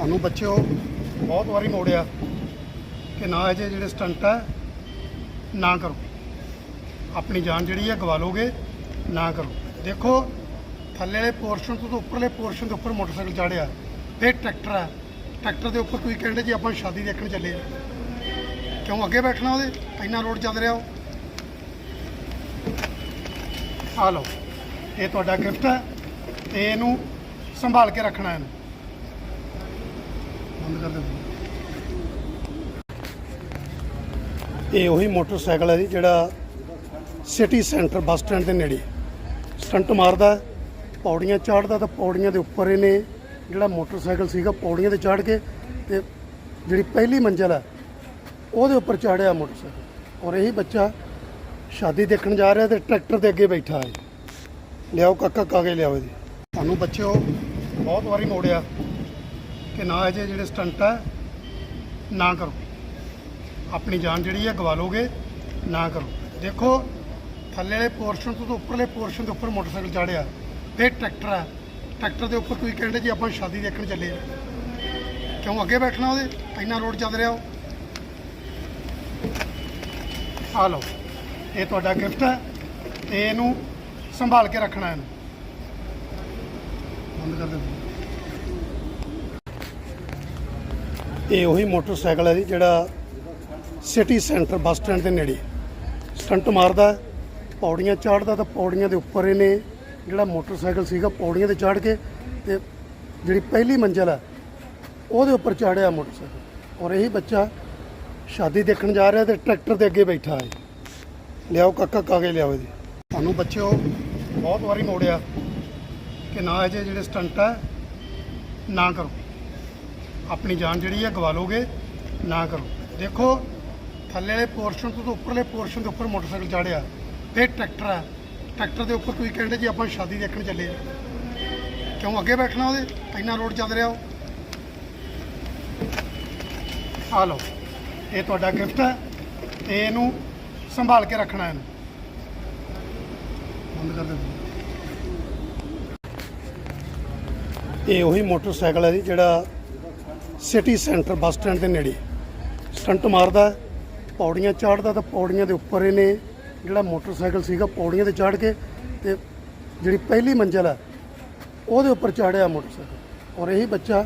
ਤੁਹਾਨੂੰ ਬੱਚਿਓ, ਬਹੁਤ ਵਾਰੀ ਮੋੜਿਆ ਕਿ ਨਾ ਇਹ ਜਿਹੇ ਜਿਹੜੇ ਸਟੰਟ ਹੈ ਨਾ ਕਰੋ। ਆਪਣੀ ਜਾਨ ਜਿਹੜੀ ਹੈ ਗਵਾ ਲੋਗੇ ਨਾ ਕਰੋ। ਦੇਖੋ, ਥੱਲੇ ਵਾਲੇ ਪੋਰਸ਼ਨ ਤੋਂ ਉੱਪਰਲੇ ਪੋਰਸ਼ਨ ਦੇ ਉੱਪਰ ਮੋਟਰਸਾਈਕਲ ਚਾੜਿਆ ਇਹ ਟਰੈਕਟਰ ਹੈ ਟਰੈਕਟਰ ਦੇ ਉੱਪਰ ਕੋਈ ਕਹਿੰਦੇ ਜੀ, ਆਪਾਂ ਸ਼ਾਦੀ ਦੇਖਣ ਚੱਲੇ ਹਾਂ। ਕਿਉਂ ਅੱਗੇ ਬੈਠਣਾ ਉਹਦੇ? ਇੰਨਾ ਰੋਡ ਚੱਲ ਰਿਹਾ ਉਹ। ਆ ਲਓ, ਇਹ ਤੁਹਾਡਾ ਗਿਫਟ ਹੈ ਤੇ ਇਹਨੂੰ ਸੰਭਾਲ ਕੇ ਰੱਖਣਾ ਇਹਨੂੰ। ਬੰਦ ਕਰ ਦੇ ਇਹ ਉਹੀ ਮੋਟਰਸਾਈਕਲ ਹੈ ਜੀ ਜਿਹੜਾ ਸਿਟੀ ਸੈਂਟਰ ਬੱਸ ਸਟੈਂਡ ਦੇ ਨੇੜੇ। ਸਟੰਟ ਮਾਰਦਾ ਹੈ, ਪੌੜੀਆਂ ਚੜ੍ਹਦਾ ਤਾਂ ਪੌੜੀਆਂ ਦੇ ਉੱਪਰ ਇਹਨੇ ਜਿਹੜਾ ਮੋਟਰਸਾਈਕਲ ਸੀਗਾ ਪੌੜੀਆਂ ਤੇ ਚੜ੍ਹ ਕੇ ਤੇ ਜਿਹੜੀ ਪਹਿਲੀ ਮੰਜ਼ਲ ਹੈ ਉਹਦੇ ਉੱਪਰ ਚੜ੍ਹਿਆ ਮੋਟਰਸਾਈਕਲ। ਔਰ ਇਹੀ ਬੱਚਾ ਸ਼ਾਦੀ ਦੇਖਣ ਜਾ ਰਿਹਾ ਤੇ ਟਰੈਕਟਰ ਦੇ ਅੱਗੇ ਬੈਠਾ ਹੈ। ਲਿਆਓ ਕਾਕਾ ਕਾਗੇ ਲਿਆਓ ਜੀ ਸਾਨੂੰ ਬੱਚਿਓ ਬਹੁਤ ਵਾਰੀ ਮੋੜਿਆ। ਕਿ ਨਾ ਇਹ ਜਿਹੇ ਜਿਹੜੇ ਸਟੰਟ ਹੈ ਨਾ ਕਰੋ। ਆਪਣੀ ਜਾਨ ਜਿਹੜੀ ਹੈ ਗਵਾ ਲੋਗੇ ਨਾ ਕਰੋ। ਦੇਖੋ, ਥੱਲੇ ਵਾਲੇ ਪੋਰਸ਼ਨ ਤੋਂ ਉੱਪਰਲੇ ਪੋਰਸ਼ਨ ਦੇ ਉੱਪਰ ਮੋਟਰਸਾਈਕਲ ਚਾੜਿਆ। ਫਿਰ ਟਰੈਕਟਰ ਹੈ ਟਰੈਕਟਰ ਦੇ ਉੱਪਰ ਤੁਸੀਂ ਕਹਿੰਦੇ ਜੀ ਆਪਾਂ ਸ਼ਾਦੀ ਦੇਖਣ ਚੱਲੇ ਹਾਂ। ਕਿਉਂ ਅੱਗੇ ਬੈਠਣਾ ਉਹਦੇ? ਇੰਨਾ ਰੋਡ ਚੱਲ ਰਿਹਾ ਉਹ। ਆ ਲਓ, ਇਹ ਤੁਹਾਡਾ ਗਿਫਟ ਹੈ ਤੇ ਇਹਨੂੰ ਸੰਭਾਲ ਕੇ ਰੱਖਣਾ ਇਹਨੂੰ। ਬੰਦ ਕਰ ਦੇ ਇਹ ਉਹੀ ਮੋਟਰਸਾਈਕਲ ਹੈ ਜੀ ਜਿਹੜਾ ਸਿਟੀ ਸੈਂਟਰ ਬੱਸ ਸਟੈਂਡ ਦੇ ਨੇੜੇ। ਸਟੰਟ ਮਾਰਦਾ ਹੈ, ਪੌੜੀਆਂ ਚੜ੍ਹਦਾ ਤਾਂ ਪੌੜੀਆਂ ਦੇ ਉੱਪਰ ਇਹਨੇ ਜਿਹੜਾ ਮੋਟਰਸਾਈਕਲ ਸੀਗਾ ਪੌੜੀਆਂ ਤੇ ਚੜ੍ਹ ਕੇ ਤੇ ਜਿਹੜੀ ਪਹਿਲੀ ਮੰਜ਼ਲ ਹੈ ਉਹਦੇ ਉੱਪਰ ਚੜ੍ਹਿਆ ਮੋਟਰਸਾਈਕਲ। ਔਰ ਇਹੀ ਬੱਚਾ ਸ਼ਾਦੀ ਦੇਖਣ ਜਾ ਰਿਹਾ ਤੇ ਟਰੈਕਟਰ ਦੇ ਅੱਗੇ ਬੈਠਾ ਹੈ। ਲਿਆਓ ਕਾਕਾ ਕਾਗੇ ਲਿਆਓ ਜੀ। ਤੁਹਾਨੂੰ ਬੱਚਿਓ ਬਹੁਤ ਵਾਰੀ ਮੋੜਿਆ ਕਿ ਨਾ ਇਹ ਜਿਹੇ ਜਿਹੜੇ ਸਟੰਟ ਹੈ ਨਾ ਕਰੋ। ਆਪਣੀ ਜਾਨ ਜਿਹੜੀ ਹੈ ਗਵਾ ਲੋਗੇ ਨਾ ਕਰੋ। ਦੇਖੋ, ਥੱਲੇ ਵਾਲੇ ਪੋਰਸ਼ਨ ਤੋਂ ਉੱਪਰਲੇ ਪੋਰਸ਼ਨ ਦੇ ਉੱਪਰ ਮੋਟਰਸਾਈਕਲ ਚਾੜਿਆ ਇਹ ਟਰੈਕਟਰ ਹੈ ਟਰੈਕਟਰ ਦੇ ਉੱਪਰ ਤੁਸੀਂ ਕਹਿੰਦੇ ਜੀ ਆਪਾਂ ਸ਼ਾਦੀ ਦੇਖਣ ਚੱਲੇ ਹਾਂ। ਕਿਉਂ ਅੱਗੇ ਬੈਠਣਾ ਉਹਦੇ? ਇੰਨਾ ਰੋਡ ਚੱਲ ਰਿਹਾ ਉਹ। ਆ ਲਓ, ਇਹ ਤੁਹਾਡਾ ਗਿਫਟ ਹੈ। ਤੇ ਇਹਨੂੰ ਸੰਭਾਲ ਕੇ ਰੱਖਣਾ ਇਹਨੂੰ। ਬੰਦ ਕਰ ਦੇ ਇਹ ਉਹੀ ਮੋਟਰਸਾਈਕਲ ਹੈ ਜੀ ਜਿਹੜਾ ਸਿਟੀ ਸੈਂਟਰ ਬੱਸ ਸਟੈਂਡ ਦੇ ਨੇੜੇ। ਸਟੰਟ ਮਾਰਦਾ ਹੈ, ਪੌੜੀਆਂ ਚੜ੍ਹਦਾ ਤਾਂ ਪੌੜੀਆਂ ਦੇ ਉੱਪਰ ਇਹਨੇ ਜਿਹੜਾ ਮੋਟਰਸਾਈਕਲ ਸੀਗਾ ਪੌੜੀਆਂ ਤੇ ਚੜ੍ਹ ਕੇ ਤੇ ਜਿਹੜੀ ਪਹਿਲੀ ਮੰਜ਼ਲ ਹੈ ਉਹਦੇ ਉੱਪਰ ਚੜ੍ਹਿਆ ਮੋਟਰਸਾਈਕਲ। ਔਰ ਇਹੀ ਬੱਚਾ